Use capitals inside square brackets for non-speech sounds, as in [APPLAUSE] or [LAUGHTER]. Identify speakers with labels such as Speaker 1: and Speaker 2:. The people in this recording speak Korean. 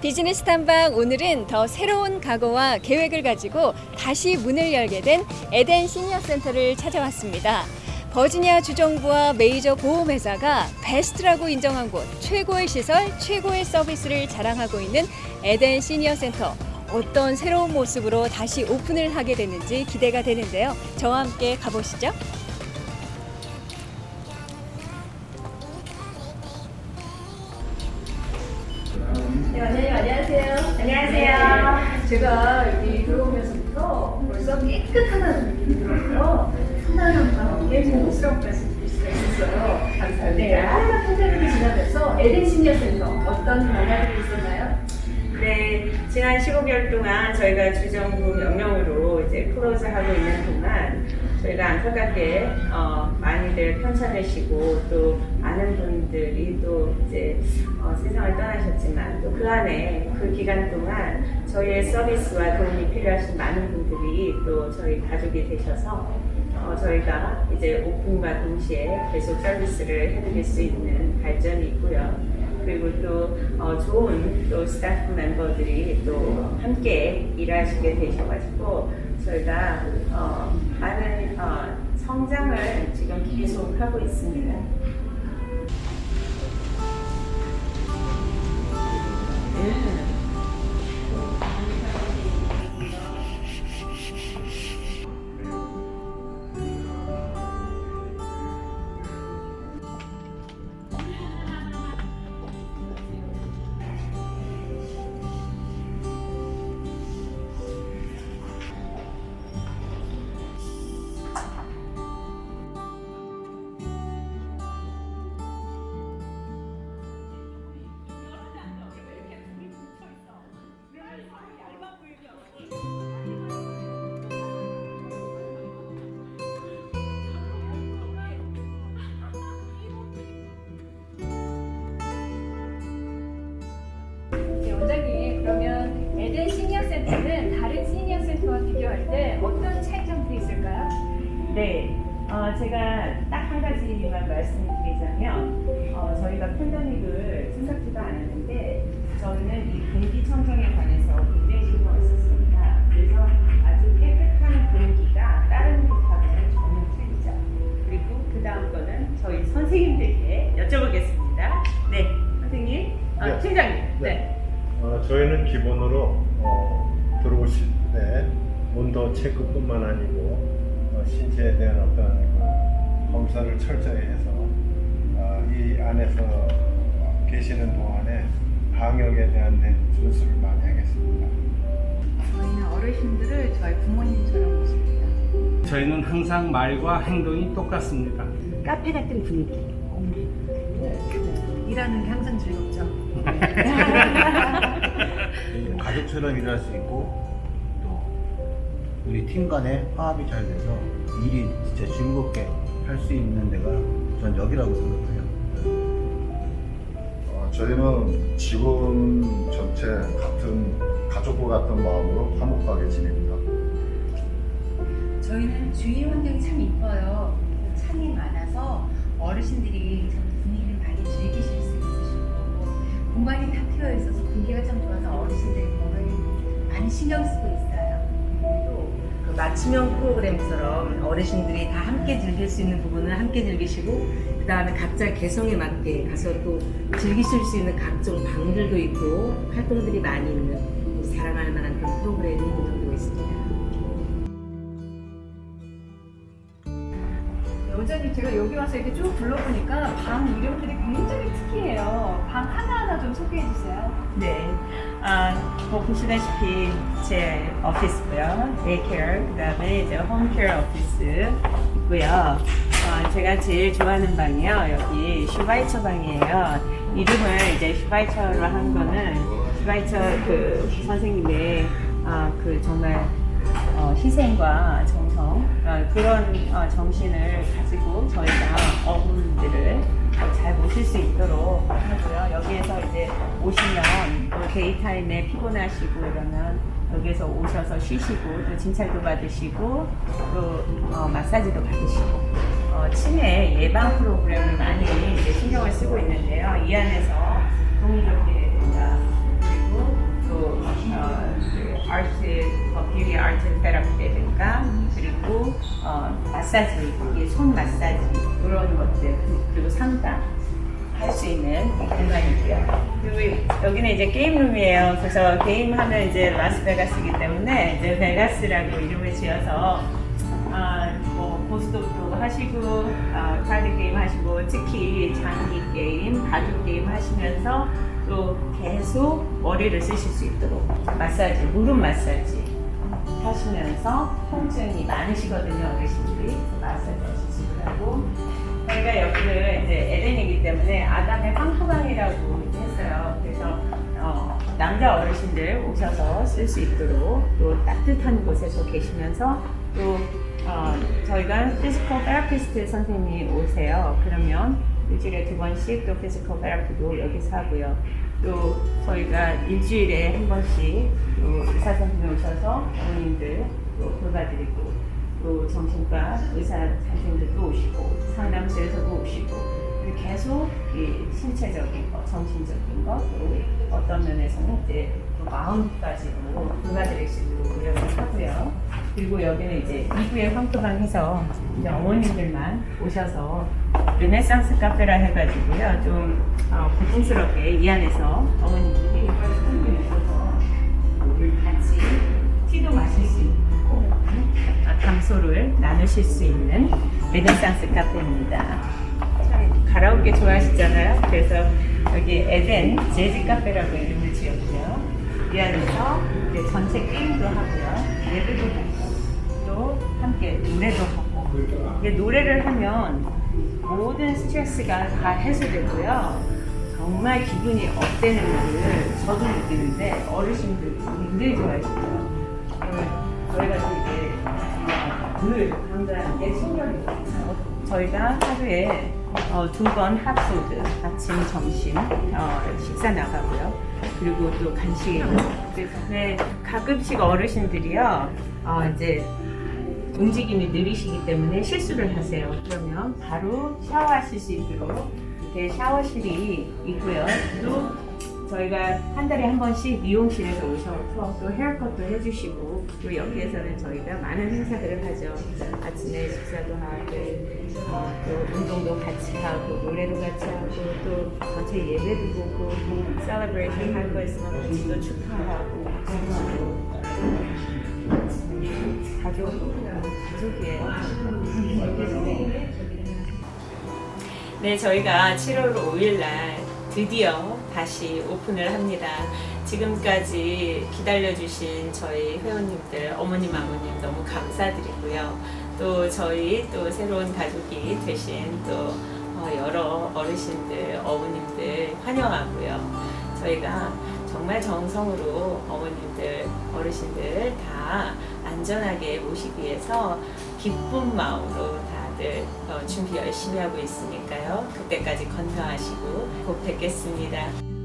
Speaker 1: 비즈니스 탐방 오늘은 더 새로운 각오와 계획을 가지고 다시 문을 열게 된 에덴 시니어 센터를 찾아왔습니다. 버지니아 주정부와 메이저 보험회사가 베스트라고 인정한 곳, 최고의 시설, 최고의 서비스를 자랑하고 있는 에덴 시니어 센터. 어떤 새로운 모습으로 다시 오픈을 하게 되는지 기대가 되는데요. 저와 함께 가보시죠. 제가 여기 들어오면서부터 벌써 깨끗하다는 느낌이 들었어요. 편안한 마음에 고급스러운 말씀 드릴 수가 있었어요. 감사합니다. 네, 한라 팬데믹이 지나면서 에덴 시니어 센터 어떤 변화들이 있었나요?
Speaker 2: 네, 지난 15개월 동안 저희가 주정부 명령으로 이제 클로즈 하고 있는 동안 저희가 안타깝게 어, 많이들 편찮으시고 또 많은 분들이 또 이제 어, 세상을 떠나셨지만 또 그 안에 그 기간 동안 저희의 서비스와 도움이 필요하신 많은 분들이 또 저희 가족이 되셔서 어, 저희가 이제 오픈과 동시에 계속 서비스를 해드릴 수 있는 발전이 있고요. 그리고 또 어, 좋은 또 스타프 멤버들이 또 함께 일하시게 되셔가지고 저희가 어, 많은 어, 성장을 지금 계속 하고 있습니다.
Speaker 1: 네, 어,
Speaker 2: 제가 딱 한 가지만 말씀드리자면 어, 저희가 팬데믹을 생각지도 않았는데 저희는 이 공기청정에 관해서 굉장히 신경을 썼습니다. 그래서 아주 깨끗한 공기가 다른 곳하고는 전혀 틀리죠. 그리고 그 다음 거는 저희 선생님들께 여쭤보겠습니다. 네, 선생님, 아,
Speaker 3: 네.
Speaker 2: 팀장님, 네.
Speaker 3: 네. 어, 저희는 기본으로 어, 들어오실 때 온도 체크뿐만 아니고 어, 신체에 대한 어떤 그 검사를 철저히 해서 어, 이 안에서 계시는 동안에 방역에 대한 데 준수를 많이 하겠습니다.
Speaker 4: 저희는 어르신들을 저희 부모님처럼 모십니다.
Speaker 5: 저희는 항상 말과 행동이 똑같습니다.
Speaker 4: 카페 같은 분위기. 일하는 게 항상 즐겁죠. [LAUGHS] [LAUGHS]
Speaker 6: 가족처럼 일할 수 있고 또 우리 팀 간의 화합이 잘 돼서 일이 진짜 즐겁게 할 수 있는 데가 전 여기라고 생각해요.
Speaker 7: 어, 저희는 직원 전체 같은 가족과 같은 마음으로 화목하게 지냅니다.
Speaker 4: 저희는 주위 환경이 참 이뻐요. 창이 많아서 어르신들이 참 분위기를 많이 즐기실 수 있으시고 공간이 다 트여 있어서 공기가 참 좋아서 어르신들이 건강에 많이 신경 쓰고 있어요.
Speaker 2: 그 맞춤형 프로그램처럼 어르신들이 다 함께 즐길 수 있는 부분은 함께 즐기시고 그 다음에 각자 개성에 맞게 가서 또 즐기실 수 있는 각종 방들도 있고 활동들이 많이 있는 자랑할 만한 그런 프로그램이
Speaker 1: 제가 여기 와서 이렇게 쭉 둘러보니까 방 이름들이 굉장히 특이해요. 방 하나하나 좀 소개해 주세요.
Speaker 2: 네, 아, 뭐 보시다시피 제 오피스고요, 데이케어, 그 다음에 이제 홈케어 오피스 있고요. 어, 제가 제일 좋아하는 방이요, 여기 슈바이처 방이에요. 이름을 이제 슈바이처로 한 거는 슈바이처 그 선생님의 아, 그 정말 어, 희생과 정 성 어, 그런 어, 정신을 가지고 저희가 어머님들을 어, 잘 모실 수 있도록 하고요. 여기에서 이제 오시면 또 데이타임에 피곤하시고 이러면 여기에서 오셔서 쉬시고 또 진찰도 받으시고 또 어, 마사지도 받으시고 어, 치매 예방 프로그램을 많이 신경을 쓰고 있는데요. 이 안에서 좀 마사지, 이손 마사지 이런 것들 그리고 상담 할 수 있는 공간이고요. 그리고 여기는 이제 게임룸이에요. 그래서 게임하면 이제 라스베가스이기 때문에 이제 베가스라고 이름을 지어서 아, 뭐 보스톱도 하시고 아, 카드 게임 하시고 특히 장기 게임, 바둑 게임 하시면서 또 계속 머리를 쓰실 수 있도록 마사지, 무릎 마사지 하시면서 통증이 많으시거든요 어르신들이 마사지 수 있고 저희가 여기를 이제 에덴이기 때문에 아담의 황토방이라고 했어요. 그래서 어, 남자 어르신들 오셔서 쓸 수 있도록 또 따뜻한 곳에서 계시면서 또 어, 저희가 피지컬 테라피스트 선생님이 오세요. 그러면 일주일에 두 번씩 또 피지컬 테라피도 여기서 하고요. 또 저희가 일주일에 한 번씩 또 의사 선생님 오셔서 어머님들 또 돌봐드리고 또 정신과 의사 선생님들도 오시고 상담소에서도 오시고 계속 이 신체적인 것, 정신적인 것, 또 어떤 면에서는 이제 또 마음까지도 돌봐드릴 수 있도록 노력을 하고요. 그리고 여기는 이제 2부의 황토방 해서 이제 어머님들만 오셔서 르네상스 카페라 해가지고요. 좀 어, 고풍스럽게 이 안에서 어머님들이 오셔서 같이 티도 마실 수 있고 아, 담소를 나누실 수 있는 르네상스 카페입니다. 참 가라오케 좋아하시잖아요. 그래서 여기 에덴 재즈 카페라고 이름을 지었고요. 이 안에서 이제 전체 게임도 하고요. 예배도 하고 또 함께 노래도 하고 이게 노래를 하면 모든 스트레스가 다 해소되고요. 정말 기분이 업되는 것을 저도 느끼는데 어르신들도 굉장히 좋아하시고요. 어, 저희가 또 이제 어, 늘 강조하는 게 신경이거든요. 저희가 하루에 어, 두번 핫푸드, 아침, 점심 어, 식사 나가고요. 그리고 또 간식이 그래서 네, 가끔씩 어르신들이요. 어, 이제 움직임이 느리시기 때문에 실수를 하세요. 그러면 바로 샤워하실 수 있도록 이렇게 샤워실이 있고요. 또 저희가 한 달에 한 번씩 미용실에서 오셔서 또 헤어컷도 해주시고 또 여기에서는 저희가 많은 행사들을 하죠. 아침에 식사도 하고 어, 또 운동도 같이 하고 노래도 같이 하고 또 전체 예배도 보고 셀러브레이션 할 거 있으면 같이 또 축하하고 가족 가족이에요. 네, 저희가 7월 5일 날 드디어 다시 오픈을 합니다. 지금까지 기다려주신 저희 회원님들, 어머님, 아버님 너무 감사드리고요. 또 저희 또 새로운 가족이 되신 또 어, 여러 어르신들, 어머님들 환영하고요. 저희가 정말 정성으로 어머님들, 어르신들 다 안전하게 모시기 위해서 기쁜 마음으로 다들 어, 준비 열심히 하고 있으니까요. 그때까지 건강하시고 곧 뵙겠습니다.